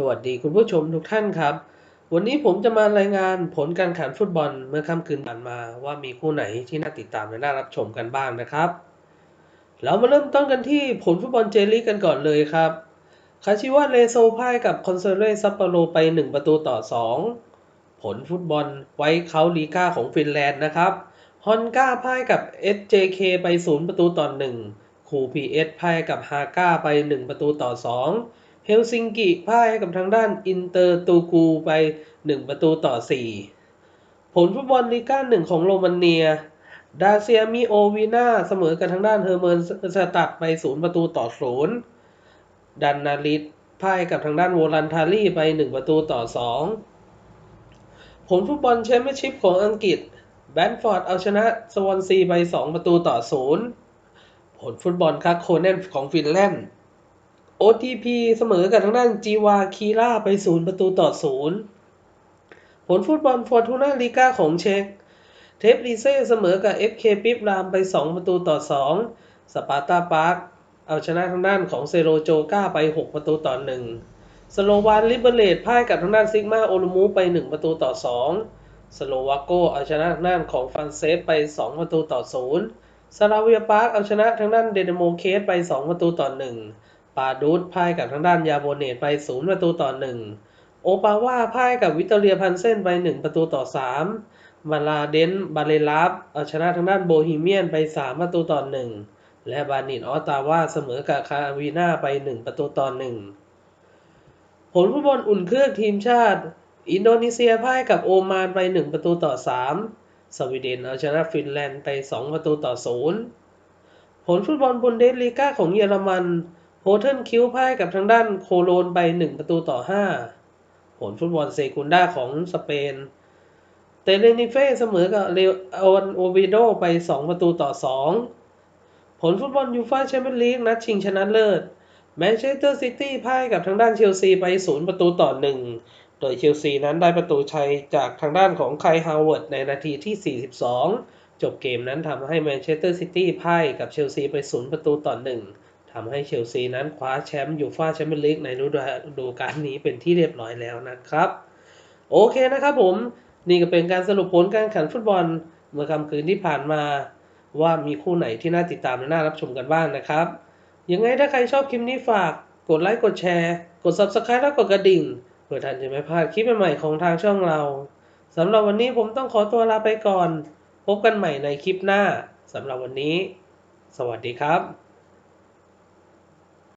สวัสดีคุณผู้ชมทุกท่านครับ วันนี้ผมจะมารายงานผลการแข่งฟุตบอลเมื่อค่ำคืนผ่านมาว่ามีคู่ไหนที่น่าติดตามและน่ารับชมกันบ้างนะครับ เรามาเริ่มต้นกันที่ผลฟุตบอลเจลีกกันก่อนเลยครับคาชิวะเลโซพ่ายกับคอนเซเรซัปโปโรไป 1 ประตูต่อ 2 ผลฟุตบอลไว้เขาลีกาของฟินแลนด์นะครับฮอนก้าพ่ายกับ SJK ไป 0 ประตูต่อ 1 คูพีเอสพ่ายกับฮาก้าไป 1 ประตูต่อ 2 เฮลซิงกิพ่ายให้กับทางด้านอินเตอร์ตูกูไป 1 ประตูต่อ 4 ผลฟุตบอลลีก้าหนึ่งของโรมาเนีย ดาเซียมิโอวีนาเสมอกับทางด้านเฮอร์เมินสตัดไป 0 ประตูต่อ 0 ดันนาริสพ่ายกับทางด้านโวลันทารีไป 1 ประตูต่อ 2 ผลฟุตบอลแชมเปี้ยนชิพของอังกฤษ แบนฟอร์ดเอาชนะสวอนซีไป 2 ประตูต่อ 0 ผลฟุตบอลคักโคเนนของฟินแลนด์ OTP เสมอกับทางด้านจีวาคีล่าไป 0 ประตูต่อ 0 ผลฟุตบอลฟอร์ตูน่าลีกาของเช็กเทปรีเซ่เสมอกับ FK ปิบรามไป 2 ประตูต่อ 2 สปาร์ตาปาร์คเอาชนะทางด้านของเซโรโจก้าไป 6 ประตูต่อ 1 สโลวานลิเบเลตพ่ายกับทางด้านซิกมาโอลูมูไป 1 ประตูต่อ 2 สโลวาโกเอาชนะทางด้านของฟันเซฟไป 2 ประตูต่อ0สลาเวียปาร์คเอาชนะทางด้านเดนโมเคสไป 2 ประตูต่อ 1 ปาดูดพ่ายกับทางด้านยาโบเนตไป0ประตูต่อ1โอปาว่าพ่ายกับวิตเตอรียพันเซนไป1ประตูต่อ3มาลาเดนบาเลลาฟเอาชนะทางด้านโบฮีเมียนไป3ประตูต่อ1และบานินออตตาว่าเสมอกับคาวีนาไป1ประตูต่อ1ผลฟุตบอลอุ่นเครื่องทีมชาติ อินโดนีเซียพ่ายกับโอมานไป1ประตูต่อ3สวีเดนเอาชนะฟินแลนด์ไป2ประตูต่อ0ผลฟุตบอลบุนเดสลีกาของเยอรมัน โฮเทนคิวพ่ายกับทางด้านโคโลนไป1ประตูต่อ5ผลฟุตบอลเซกุนดาของสเปน เตเลนิเฟ่เสมอกับเลโอนโอวิโดไป 2 ประตูต่อ 2 ผลฟุตบอลยูฟ่าแชมเปี้ยนลีกนัดชิงชนะเลิศแมนเชสเตอร์ซิตี้พ่ายกับทางด้านเชลซีไป 0 ประตูต่อ 1 โดยเชลซีนั้นได้ประตูชัยจากทางด้านของไคฮาวเวิร์ดในนาทีที่ 42 จบเกมนั้นทำให้แมนเชสเตอร์ซิตี้พ่ายกับเชลซีไป 0 ประตูต่อ 1 ทำให้เชลซีนั้นคว้าแชมป์ยูฟ่าแชมเปี้ยนลีกในฤดูกาลนี้เป็นที่เรียบร้อยแล้วนะครับ โอเคนะครับผม นี่ก็เป็นการสรุปผลการแข่งฟุตบอลเมื่อค่ำคืนที่ผ่านมาว่ามีคู่ไหนที่น่าติดตามและน่ารับชมกันบ้างนะครับ ยังไงถ้าใครชอบคลิปนี้ฝากกดไลค์กดแชร์ กด Subscribe และกดกระดิ่ง เพื่อท่านจะไม่พลาดคลิปใหม่ๆของทางช่องเราสำหรับวันนี้ผมต้องขอตัวลาไปก่อน พบกันใหม่ในคลิปหน้าสำหรับวันนี้ สวัสดีครับ